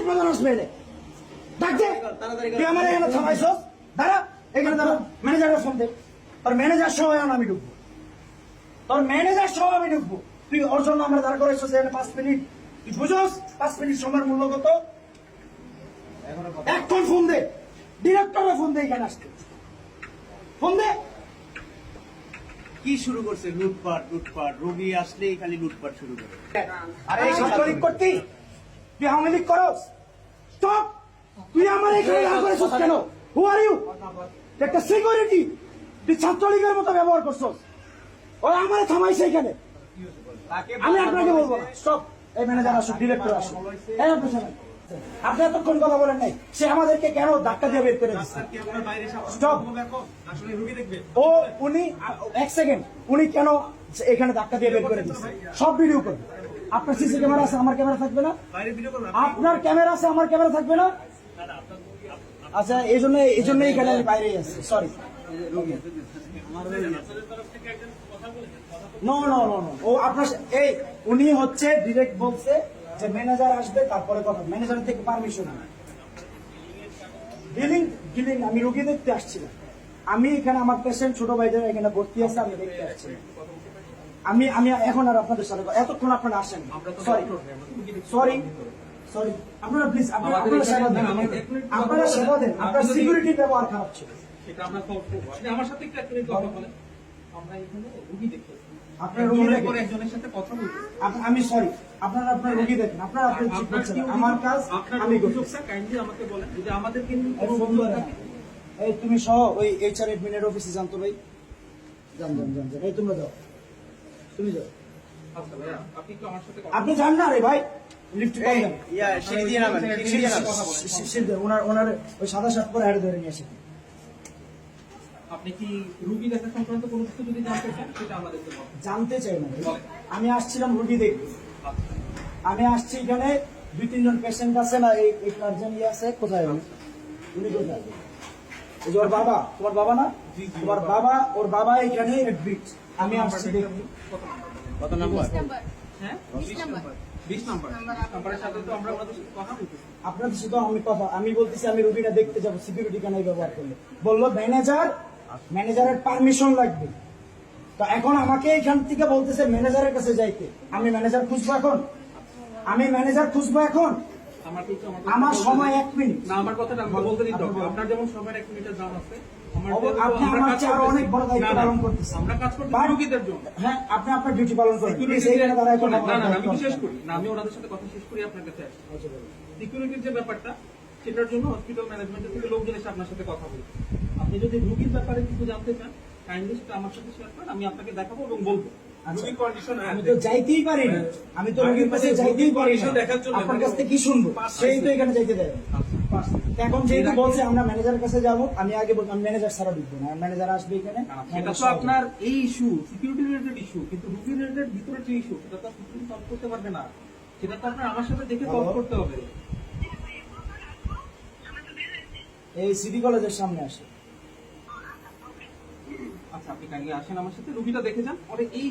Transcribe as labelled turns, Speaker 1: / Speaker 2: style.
Speaker 1: সেনাবাহিনী প্রধান আসবে ডাকছে তুই আমার এখানে থামাইছস? দাঁড়া এখানে দাঁড়া। ম্যানেজারের ফোন দে। তোর ম্যানেজার সহ আমি ঢুকবো। তোর ম্যানেজার সহ আমি ঢুকবো। তুই ওর জন্য আমরা দাঁড় এখানে পাঁচ মিনিট। তুই বুঝোস? পাঁচ মিনিট সময়ের মূল্য কত? এখন ফোন দে। ডিরেক্টরে ফোন দে এখানে আসতে। ফোন দে।
Speaker 2: কি শুরু করছে? লুটপাট লুটপাট। রোগী আসলেই খালি লুটপাট শুরু করে।
Speaker 1: আরে এই করতি? তুই আওয়ামী লীগ করস? স্টপ তুই আমার এখানে দাঁড় করেছিস কেন? হু আর ইউ একটা সিকিউরিটি তুই ছাত্রলীগের মতো ব্যবহার করছস। ওই আমার থামাইছে এখানে। আমি আপনাকে বলব না। স্টপ এই ম্যানেজার আসুক ডিরেক্টর আসুক। এই আপনি শোনেন। আপনি এতক্ষণ কথা বলেন নাই। সে আমাদেরকে কেন ধাক্কা দিয়ে বের করে স্টপ ও উনি এক সেকেন্ড উনি কেন এখানে ধাক্কা দিয়ে বের করে দিচ্ছে সব ভিডিও করবে। আপনার সিসি ক্যামেরা আছে, আমার ক্যামেরা থাকবে না। আপনার ক্যামেরা আছে, আমার ক্যামেরা থাকবে না। আচ্ছা এই জন্য এই জন্য এখানে আমি বাইরেই আছি সরি ও আপনার এই, উনি হচ্ছে ডিরেক্ট বলছে যে ম্যানেজার আসবে, তারপরে কথা। ম্যানেজার থেকে পারমিশন আমি রুগী দেখতে আসছিলাম। আমি এখানে আমার পেশেন্ট ছোট ভাইদের এখানে ভর্তি আছে, আমি দেখতে আসছি আমি আমি এখন আর আপনাদের সাথে এতক্ষণ আপনারা আসেন। সরি সরি সরি আপনারা প্লিজ আপনারা সেবা দেন। আপনারা সেবা দেন। আপনার সিকিউরিটি ব্যবহার খারাপ ছিল।
Speaker 3: সেটা আমরা solve আমার সাথে একটু কথা বলেন। আমরা এখানে রুগী দেখতেছি।
Speaker 1: আপনার রুগী দেখেন।
Speaker 3: একজনের সাথে কথা বলতেছি।
Speaker 1: আমি সরি আপনারা আপনার রুগী দেখেন। আপনারা আপনার ঠিক করছেন আমার কাজ
Speaker 3: আপনার
Speaker 1: আমি করছি।
Speaker 3: অভিযোগটা kindly আমাকে বলেন। যদি আমাদের কিন্তু কোনো
Speaker 1: ফোন
Speaker 3: থাকে,
Speaker 1: এই তুমি সহ ওই এইচআর এডমিনের অফিসে জানতো ভাই? যান। এই তোমরা যাও। তুমি যাও।
Speaker 3: আচ্ছা আপনি
Speaker 1: যান না রে ভাই। লিফট কম
Speaker 2: এই,
Speaker 1: যান
Speaker 2: সিঁড়ি দিয়ে নামেন সিঁড়ি দিয়ে নামেন।
Speaker 1: শি- শি- শি- ওনার ওনার ওই সাদা শার্ট পরে হাড়ে ধরে নিয়ে এসে
Speaker 3: আপনি কি রুগী দেখা সংক্রান্ত কোনো কিছু যদি জানতে চান সেটা আমাদেরকে
Speaker 1: জানতে চাই না আমি আসছিলাম রুগী দেখতে।
Speaker 3: আচ্ছা।
Speaker 1: আমি আসছি এখানে দুই তিনজন পেশেন্ট আছে না এই গার্জেন ইয়ে আছে। কোথায় উনি কোথায়? এই যে ওর বাবা তোমার বাবা না? তোমার বাবা। ওর বাবা এখানে এডমিট আমি আসছি দেখতে
Speaker 2: কত নাম্বার?
Speaker 3: হ্যাঁ?
Speaker 4: বিশ নাম্বার।
Speaker 3: বিশ নাম্বার। নাম্বারের সাথে তো আমরা ওনাদের সাথে কথা বলতেছি।
Speaker 1: আপনাদের সাথে আমি কথা আমি বলতেছি আমি রুগীটা দেখতে যাব সিকিউরিটি কেন ব্যবহার করলে। বলল ম্যানেজার ম্যানেজারের পারমিশন লাগবে। তো এখন আমাকে এখান থেকে বলতেছে ম্যানেজারের কাছে যাইতে। আমি ম্যানেজার খুঁজবো এখন? আমি ম্যানেজার খুঁজবো এখন?
Speaker 3: আমার
Speaker 1: সময় এক মিনিট।
Speaker 3: না আমার কথাটা বলতে দিতে হবে।
Speaker 1: আপনি
Speaker 3: আপনার যেমন এক মিনিটের দাম আছে
Speaker 1: আপনি
Speaker 3: আমার
Speaker 1: চেয়ে অনেক বড় দায়িত্ব
Speaker 3: না, না,
Speaker 1: পালন করতেছেন।
Speaker 3: আমরা কাজ করতেছি
Speaker 1: But-
Speaker 3: জন্য।
Speaker 1: হ্যাঁ আপনি আপনার ডিউটি পালন করেন।
Speaker 3: Security
Speaker 1: Please, এইখানে দাঁড়ায় কোনো
Speaker 3: না না না, আমি শেষ করি না আমি ওনাদের সাথে কথা শেষ করি আপনার কাছে আসি।
Speaker 1: আচ্ছা।
Speaker 3: সিকিউরিটির যে ব্যাপারটা সেটার জন্য হসপিটাল ম্যানেজমেন্টের থেকে লোকজন এসে আপনার সাথে কথা বলবে আপনি যদি রুগীর ব্যাপারে কিছু জানতে চান কাইন্ডলি সেটা আমার সাথে শেয়ার করেন আমি আপনাকে দেখাবো এবং বলব।
Speaker 1: আমি তো যাইতেই পারি না। আমি তো রোগীর কাছে যাইতেই পারি না। আপনার কাছ থেকে কি শুনব? সেই তো এখানে যাইতে দেয় এখন যেহেতু বলছে আমরা ম্যানেজারের কাছে যাব আমি আগে বলতাম ম্যানেজার ছাড়া ঢুকবো না। ম্যানেজার আসবে এখানে।
Speaker 3: সেটা তো আপনার এই ইস্যু সিকিউরিটি রিলেটেড ইস্যু কিন্তু রুগী রিলেটেড ভিতরে যে ইস্যু সেটা তো সিকিউরিটি সলভ করতে পারবে না। সেটা তো আপনার আমার সাথে দেখে সলভ করতে হবে।
Speaker 1: এই সিটি কলেজের সামনে আসে।
Speaker 3: আচ্ছা আপনি কাইন্ডলি আসেন আমার সাথে। রুগীটা দেখে যান। পরে এই